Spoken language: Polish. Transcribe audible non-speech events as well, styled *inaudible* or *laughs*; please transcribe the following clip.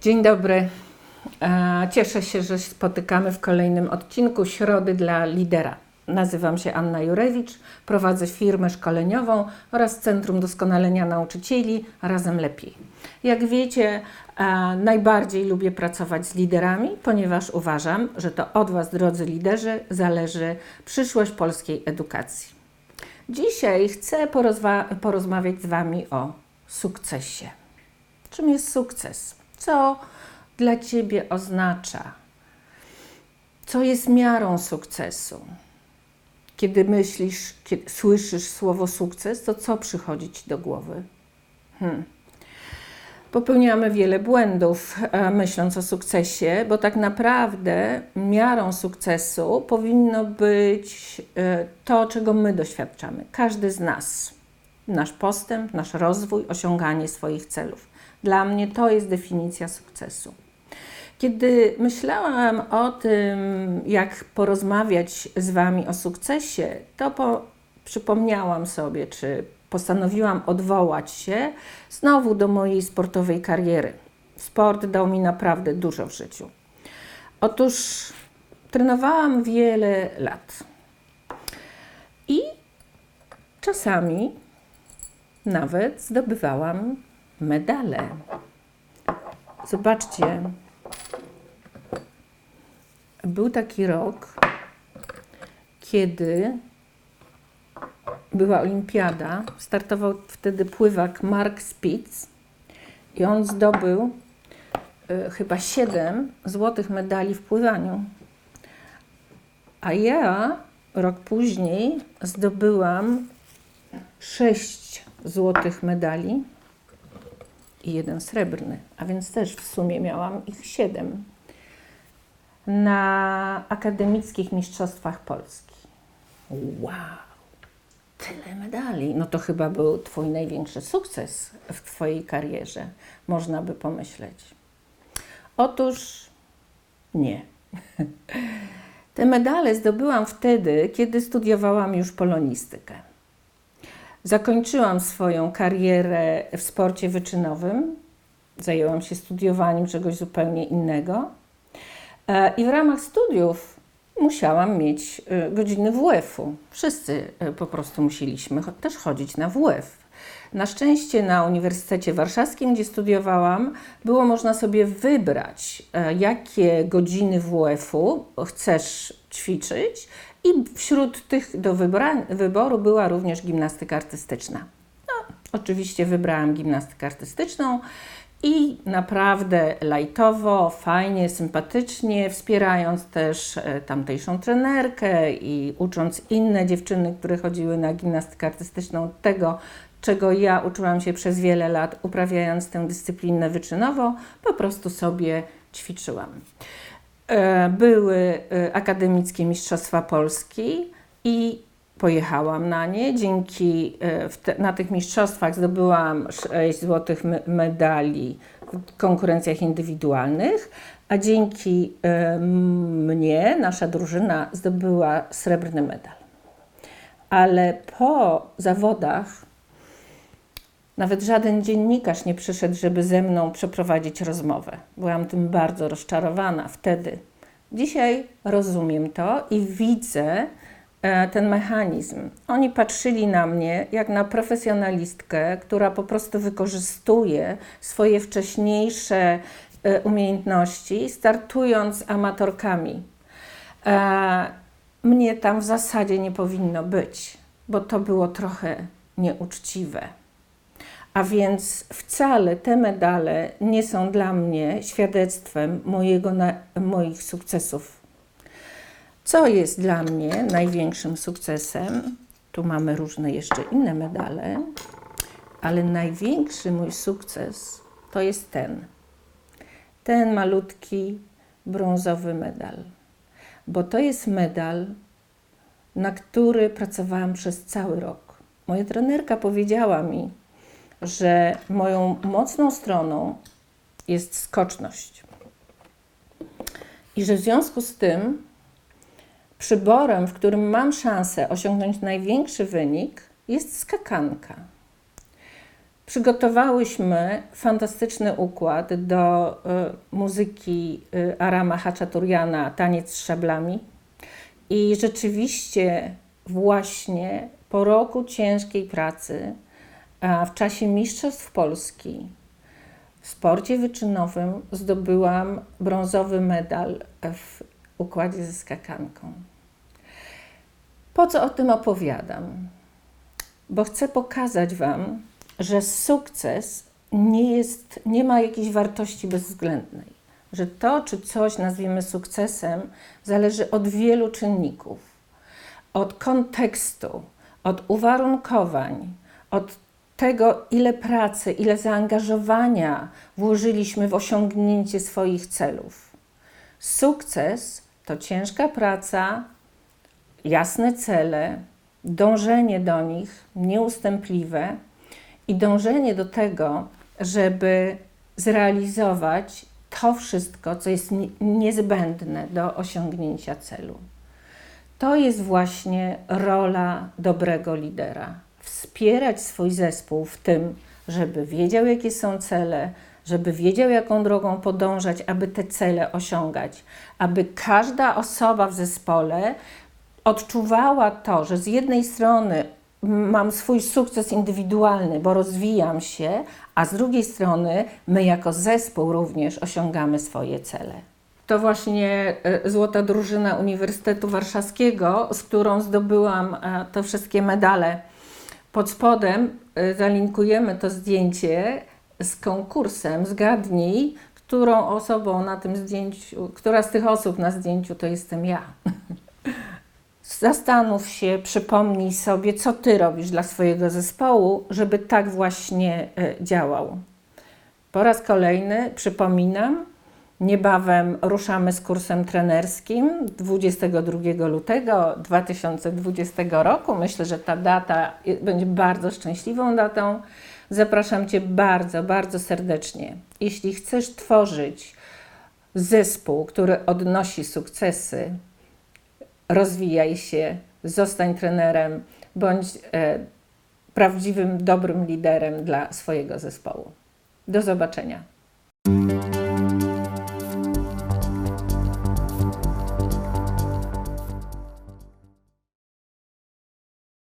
Dzień dobry. E, Cieszę się, że spotykamy w kolejnym odcinku Środy dla Lidera. Nazywam się Anna Jurewicz, prowadzę firmę szkoleniową oraz Centrum Doskonalenia Nauczycieli Razem Lepiej. Jak wiecie, e, najbardziej lubię pracować z liderami, ponieważ uważam, że to od Was, drodzy liderzy, zależy przyszłość polskiej edukacji. Dzisiaj chcę porozmawiać z Wami o sukcesie. Czym jest sukces? Co dla Ciebie oznacza? Co jest miarą sukcesu? Kiedy myślisz, kiedy słyszysz słowo sukces, to co przychodzi Ci do głowy? Hmm. Popełniamy wiele błędów, e, myśląc o sukcesie, bo tak naprawdę miarą sukcesu powinno być e, to, czego my doświadczamy. Każdy z nas. Nasz postęp, nasz rozwój, osiąganie swoich celów. Dla mnie to jest definicja sukcesu. Kiedy myślałam o tym, jak porozmawiać z Wami o sukcesie, to po, przypomniałam sobie, czy postanowiłam odwołać się znowu do mojej sportowej kariery. Sport dał mi naprawdę dużo w życiu. Otóż trenowałam wiele lat i czasami nawet zdobywałam medale. Zobaczcie, był taki rok, kiedy była olimpiada. Startował wtedy pływak Mark Spitz i on zdobył y, chyba 7 złotych medali w pływaniu. A ja rok później zdobyłam 6 złotych medali i jeden srebrny, a więc też w sumie miałam ich 7 na akademickich mistrzostwach Polski. Wow! Tyle medali. No to chyba był Twój największy sukces w Twojej karierze, można by pomyśleć. Otóż nie. *laughs* Te medale zdobyłam wtedy, kiedy studiowałam już polonistykę. Zakończyłam swoją karierę w sporcie wyczynowym, zajęłam się studiowaniem czegoś zupełnie innego. E, I w ramach studiów musiałam mieć e, godziny WF-u. Wszyscy e, po prostu musieliśmy też chodzić na WF. Na szczęście na Uniwersytecie Warszawskim, gdzie studiowałam, było można sobie wybrać, jakie godziny WF-u chcesz ćwiczyć, i wśród tych do wyboru była również gimnastyka artystyczna. No, oczywiście wybrałam gimnastykę artystyczną i naprawdę lajtowo, fajnie, sympatycznie, wspierając też e, tamtejszą trenerkę i ucząc inne dziewczyny, które chodziły na gimnastykę artystyczną tego, czego ja uczyłam się przez wiele lat, uprawiając tę dyscyplinę wyczynowo, po prostu sobie ćwiczyłam. E, Były e, akademickie Mistrzostwa Polski i pojechałam na nie. Dzięki e, na tych mistrzostwach zdobyłam 6 złotych me- medali w konkurencjach indywidualnych, a dzięki mnie nasza drużyna zdobyła srebrny medal. Ale po zawodach nawet żaden dziennikarz nie przyszedł, żeby ze mną przeprowadzić rozmowę. Byłam tym bardzo rozczarowana wtedy. Dzisiaj rozumiem to i widzę e, ten mechanizm. Oni patrzyli na mnie jak na profesjonalistkę, która po prostu wykorzystuje swoje wcześniejsze e, umiejętności, startując amatorkami. E, mnie tam w zasadzie nie powinno być, bo to było trochę nieuczciwe. A więc wcale te medale nie są dla mnie świadectwem mojego, moich sukcesów. Co jest dla mnie największym sukcesem? Tu mamy różne jeszcze inne medale, ale największy mój sukces to jest ten. Ten malutki brązowy medal. Bo to jest medal, na który pracowałam przez cały rok. Moja trenerka powiedziała mi, że moją mocną stroną jest skoczność. I że w związku z tym przyborem, w którym mam szansę osiągnąć największy wynik, jest skakanka. przygotowałyśmy fantastyczny układ do y, muzyki y, Arama Hachaturiana Taniec z szablami. I rzeczywiście właśnie po roku ciężkiej pracy, w czasie Mistrzostw Polski w sporcie wyczynowym zdobyłam brązowy medal w układzie ze skakanką. Po co o tym opowiadam? Bo chcę pokazać Wam, że sukces nie, jest, nie ma jakiejś wartości bezwzględnej. Że to, czy coś nazwiemy sukcesem, zależy od wielu czynników. Od kontekstu, od uwarunkowań, od tego, ile pracy, ile zaangażowania włożyliśmy w osiągnięcie swoich celów. Sukces to ciężka praca, jasne cele, dążenie do nich nieustępliwe i dążenie do tego, żeby zrealizować to wszystko, co jest ni- niezbędne do osiągnięcia celu. To jest właśnie rola dobrego lidera. Wspierać swój zespół w tym, żeby wiedział, jakie są cele, żeby wiedział, jaką drogą podążać, aby te cele osiągać, aby każda osoba w zespole odczuwała to, że z jednej strony mam swój sukces indywidualny, bo rozwijam się, a z drugiej strony my jako zespół również osiągamy swoje cele. To właśnie e, złota drużyna Uniwersytetu Warszawskiego, z którą zdobyłam e, te wszystkie medale. Pod spodem e, zalinkujemy to zdjęcie z konkursem. Zgadnij, którą osobą na tym zdjęciu, która z tych osób na zdjęciu to jestem ja. *laughs* Zastanów się, przypomnij sobie, co ty robisz dla swojego zespołu, żeby tak właśnie e, działał. Po raz kolejny przypominam, niebawem ruszamy z kursem trenerskim 22 lutego 2020 roku. Myślę, że ta data będzie bardzo szczęśliwą datą. Zapraszam Cię bardzo, bardzo serdecznie. Jeśli chcesz tworzyć zespół, który odnosi sukcesy, rozwijaj się, zostań trenerem, bądź e, prawdziwym, dobrym liderem dla swojego zespołu. Do zobaczenia.